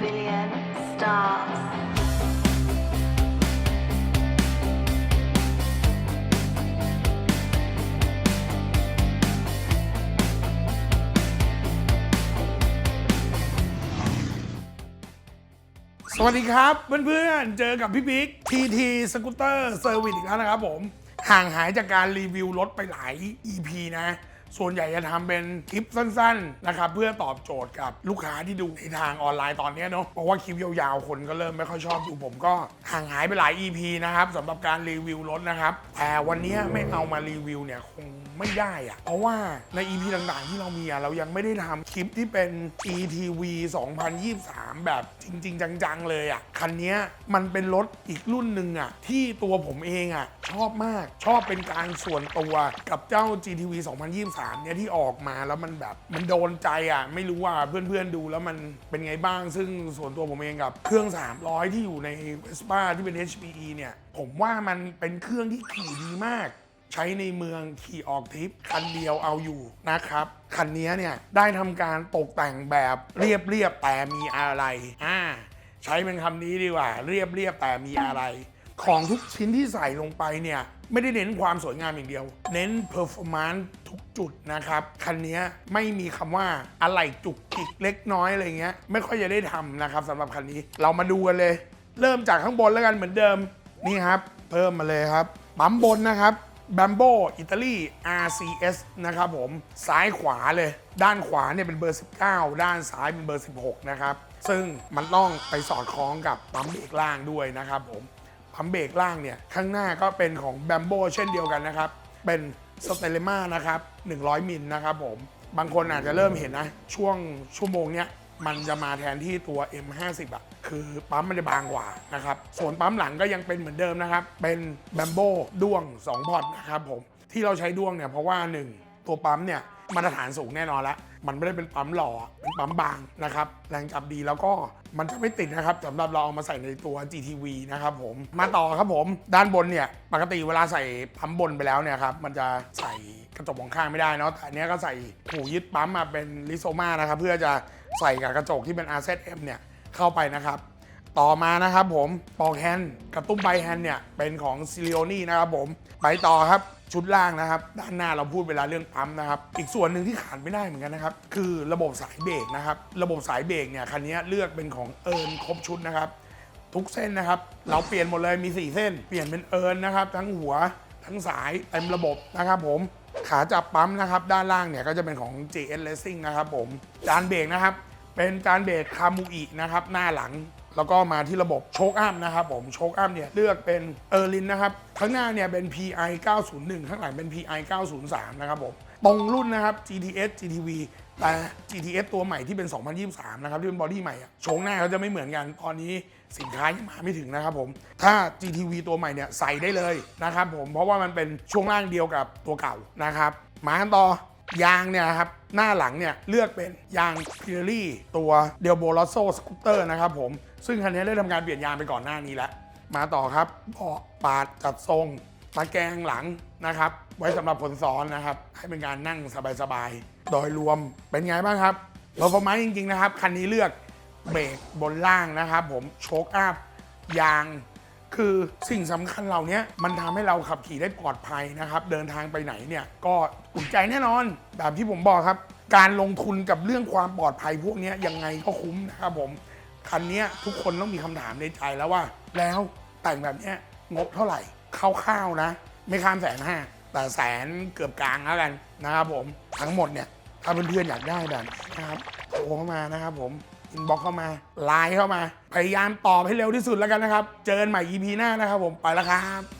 billion stars. สวัสดีครับ เพื่อนๆ เจอกับพี่บิ๊ก TT Scooter Service อีกแล้วนะครับผม ห่างหายจากการรีวิวรถไปหลาย EP นะ ส่วนใหญ่จะทำเป็นคลิปสั้นๆนะครับเพื่อตอบโจทย์กับลูกค้าที่ดูในทางออนไลน์ตอนนี้เนาะเพราะว่าคลิปยาวๆ คนก็เริ่มไม่ค่อยชอบดูผมก็ห่างหายไปหลาย EP นะครับสำหรับการรีวิวรถนะครับแต่วันนี้ไม่เอามารีวิวเนี่ยคงไม่ได้อะเพราะว่าใน EP ต่างๆ ที่เรามีอะเรายังไม่ได้ทำคลิปที่เป็น ETV 2023 แบบจริง ๆ จังๆ เลยอะคันนี้มันเป็นรถอีกรุ่นหนึ่งอะที่ตัวผมเองอะชอบมากชอบเป็นการส่วนตัวกับเจ้า GTV 2023เนี่ยที่ออกมาแล้วมันแบบมันโดนใจอะไม่รู้ว่าเพื่อนๆดูแล้วมันเป็นไงบ้าง ซึ่งส่วนตัวผมเองกับเครื่อง 300 ที่อยู่ใน Vespa ที่เป็น HPE เนี่ยผมว่ามันเป็นเครื่องที่ขี่ดีมาก ใช้ในเมืองขี่ออกทริปคันเดียวเอาอยู่นะครับคันนี้เนี่ยได้ทำการตกแต่งแบบเรียบเรียบๆแต่มีอะไรอ่าใช้เป็นคำนี้ดีกว่า เรียบเรียบๆแต่มีอะไร ของทุกชิ้นที่ใส่ลงไปเนี่ยไม่ได้เน้นความสวยงามอย่างเดียว เน้น performance ทุกจุดนะครับ คันนี้ไม่มีคำว่าอะไรจุกจิกเล็กน้อยอะไรเงี้ย ไม่ค่อยจะได้ทำนะครับสำหรับคันนี้เรามาดูกันเลย เริ่มจากข้างบนแล้วกันเหมือนเดิมนี่ครับ เพิ่มมาเลยครับปั๊มบนนะครับ b a m b o อิตาลี RCS นะครับผมซ้ายขวาเลย ด้านขวาเนี่ยเป็นเบอร์ 19 ด้านซ้ายเป็นเบอร์ 16 นะครับ ซึ่งมันต้องไปสอดคล้องกับปั๊มเบรกล่างด้วยนะครับผม ปั๊มเบรกล่างเนี่ยข้างหน้าก็เป็นของ b a m b o เช่นเดียวกันนะครับ เป็นสเตเลมานะครับ 100 มิลนะครับผม บางคนอาจจะเริ่มเห็นนะ ช่วงชั่วโมงเนี้ยมันจะมาแทนที่ตัว M50 อะคือปั๊มมันจะบางกว่านะครับ ส่วนปั๊มหลังก็ยังเป็นเหมือนเดิมนะครับ เป็นแบมโบด้วง 2 พอร์ตนะครับผม ที่เราใช้ด้วงเนี่ยเพราะว่า 1 ตัวปั๊มเนี่ย มาตรฐานสูงแน่นอนละ มันไม่ได้เป็นปั๊มหล่อเป็นปั๊มบางนะครับ แรงจับดีแล้วก็มันจะไม่ติดนะครับสำหรับเราเอามาใส่ในตัว GTV นะครับผม มาต่อครับผม ด้านบนเนี่ย ปกติเวลาใส่ปั๊มบนไปแล้วเนี่ยครับ มันจะใส่กระจกมองข้างไม่ได้เนาะ แต่อันเนี้ยก็ใส่หูยึดปั๊มมาเป็นลิโซมานะครับ เพื่อจะใส่กับกระจกที่เป็น RZM เนี่ยเข้าไปนะครับ ต่อมานะครับผมปอกแฮนด์กับตุ้มใบแฮนด์เนี่ย เป็นของซิลิโอนี่นะครับผมไปต่อครับชุดล่างนะครับ ด้านหน้าเราพูดเวลาเรื่องปั๊มนะครับ อีกส่วนหนึ่งที่ขาดไม่ได้เหมือนกันนะครับ คือระบบสายเบรกนะครับ ระบบสายเบรกเนี่ยคันนี้เลือกเป็นของเอิร์นครบชุดนะครับ ทุกเส้นนะครับ เราเปลี่ยนหมดเลยมี 4 เส้น เปลี่ยนเป็นเอิร์นนะครับ ทั้งหัวทั้งสายเต็มระบบนะครับผมขาจับปั๊มนะครับ ด้านล่างเนี่ยก็จะเป็นของ JS Racing นะครับผมจานเบรกนะครับ เป็นจานเบรกคามูอินะครับหน้าหลัง แล้วก็มาที่ระบบโชคอัพนะครับผมโชคอัพเนี่ยเลือกเป็นเออร์ลินนะครับข้างหน้าเนี่ยเป็น PI 901 ข้างหลังเป็น PI 903 นะครับผมตรงรุ่นนะครับ GTS GTV แต่ GTS ตัวใหม่ที่เป็น 2023 นะครับ ที่เป็นบอดี้ใหม่โชคหน้าเขาจะไม่เหมือนกัน ตอนนี้สินค้ายังมาไม่ถึงนะครับผม ถ้า GTV ตัวใหม่เนี่ยใส่ได้เลยนะครับผม เพราะว่ามันเป็นช่วงล่างเดียวกับตัวเก่านะครับ มากันต่อ ยางเนี่ยครับหน้าหลังเนี่ยเลือกเป็นยางพิเรลี่ตัวเดลโบล o โซสกูตเตอร์นะครับผม ซึ่งคันนี้ได้ทำการเปลี่ยนยางไปก่อนหน้านี้แล้ว มาต่อครับเบาะปาดจัดทรงตะแกรงหลังนะครับ ไว้สำหรับคนซ้อนนะครับ ให้เป็นการนั่งสบายๆ โดยรวมเป็นไงบ้างครับเราพอมาจริงๆนะครับ คันนี้เลือกเบรกบนล่างนะครับผมโชคอัพยาง คือสิ่งสำคัญเหล่านี้มันทำให้เราขับขี่ได้ปลอดภัยนะครับ เดินทางไปไหนเนี่ยก็อุ่นใจแน่นอนแบบที่ผมบอกครับ การลงทุนกับเรื่องความปลอดภัยพวกนี้ยังไงก็คุ้มนะครับผมคันนี้ทุกคนต้องมีคำถามในใจแล้วว่า แล้วแต่งแบบนี้งบเท่าไหร่คร่าวๆนะ ไม่ข้ามแสนห้าแต่แสนเกือบกลางแล้วกันนะครับผมทั้งหมดเนี่ยถ้าเพื่อนๆอยากได้แบบนี้นะครับโทรเข้ามานะครับผม อินบ็อกเข้ามาไลน์เข้ามา พยายามตอบให้เร็วที่สุดแล้วกันนะครับ เจอกันใหม่ EP หน้านะครับผมไปแล้วครับ